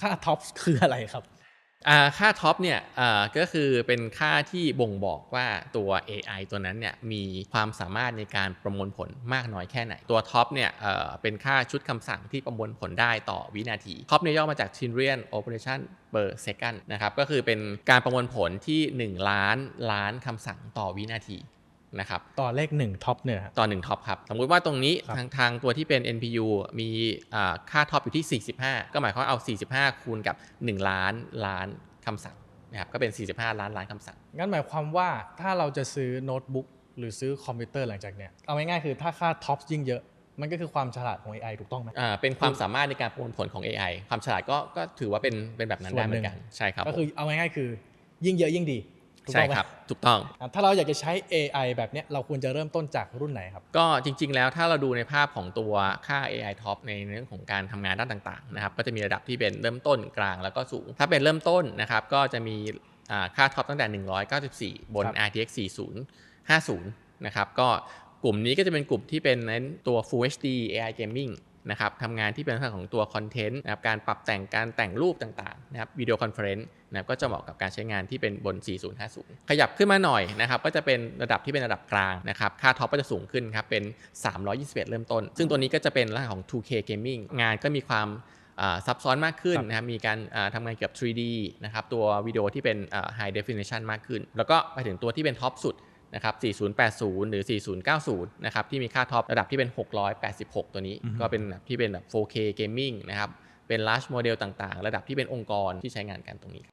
ค่าท็อปคืออะไรครับค่าท็อปเนี่ยก็คือเป็นค่าที่บ่งบอกว่าตัว AI ตัวนั้นเนี่ยมีความสามารถในการประมวลผลมากน้อยแค่ไหน ตัวท็อปเนี่ยเอ่อเป็นค่าชุดคำสั่งที่ประมวลผลได้ต่อวินาทีท็อปเนี่ยย่อมาจาก trillion operation per second นะครับก็คือเป็นการประมวลผลที่ 1 ล้านล้านคำสั่งต่อวินาที นะครับต่อเลขหนึ่งท็อปเนี่ยครับต่อ1ท็อปครับสมมุติว่าตรงนี้ครับทางทางตัวที่เป็น NPU มีอ่าค่าท็อปอยู่ที่ 45 ก็หมายความว่าเอา 45 คูณกับ 1 ล้านล้านคำสั่งนะครับก็เป็น 45 ล้านล้านคำสั่ง งั้นหมายความว่าถ้าเราจะซื้อโน้ตบุ๊กหรือซื้อคอมพิวเตอร์หลังจากเนี้ยเอาง่ายๆคือถ้าค่าท็อปยิ่งเยอะมันก็คือความฉลาดของ AI ถูกต้องไหมอ่า เป็นความสามารถในการประมวลผลของ AI ความฉลาดก็ก็ถือว่าเป็นเป็นแบบนั้นส่วนได้เหมือนหนึ่งกัน ใช่ครับ ก็คือเอาง่ายๆคือ ยิ่งเยอะยิ่งดี ถูกใช่ต้องไหมครับ ถูกต้อง อะถ้าเราอยากจะใช้ AI แบบเนี้ยเราควรจะเริ่มต้นจากรุ่นไหนครับ ก็จริง ๆ แล้วถ้าเราดูในภาพของตัวค่า AI top ในเรื่องของการทำงานด้านต่างๆนะครับก็จะมีระดับที่เป็นเริ่มต้นกลางแล้วก็สูง ถ้าเป็นเริ่มต้นนะครับก็จะมีอ่าค่าท็อปตั้งแต่ 194 บน ครับ RTX 4050 นะครับก็กลุ่มนี้ก็จะเป็นกลุ่มที่เป็นเน้นตัว Full HD AI Gaming นะครับทำงานที่เป็นลักษณะของตัวคอนเทนต์นะครับการปรับแต่งการแต่งรูปต่างๆนะครับวิดีโอคอนเฟอเรนซ์นะครับก็จะเหมาะกับการใช้งานที่เป็นบน 4050 ขยับขึ้นมาหน่อยนะครับก็จะเป็นระดับที่เป็นระดับกลางนะครับค่าท็อปก็จะสูงขึ้นครับเป็น 321 เริ่มต้น ซึ่งตัวนี้ก็จะเป็นลักษณะของ 2K Gaming งานก็มีความอ่าซับซ้อนมากขึ้นครับนะครับ มีการอ่าทำงานเกี่ยวกับ 3D นะครับ ตัววิดีโอที่เป็นอ่า High Definition มากขึ้น แล้วก็ไปถึงตัวที่เป็นท็อปสุด นะครับ 4080 หรือ 4090 นะครับ ที่มีค่าท็อประดับที่เป็น 686 ตัวนี้อือฮึก็เป็นแบบที่เป็นแบบ 4K Gaming นะครับ เป็น large model ต่างๆ ระดับที่เป็นองค์กรที่ใช้งานกันตรงนี้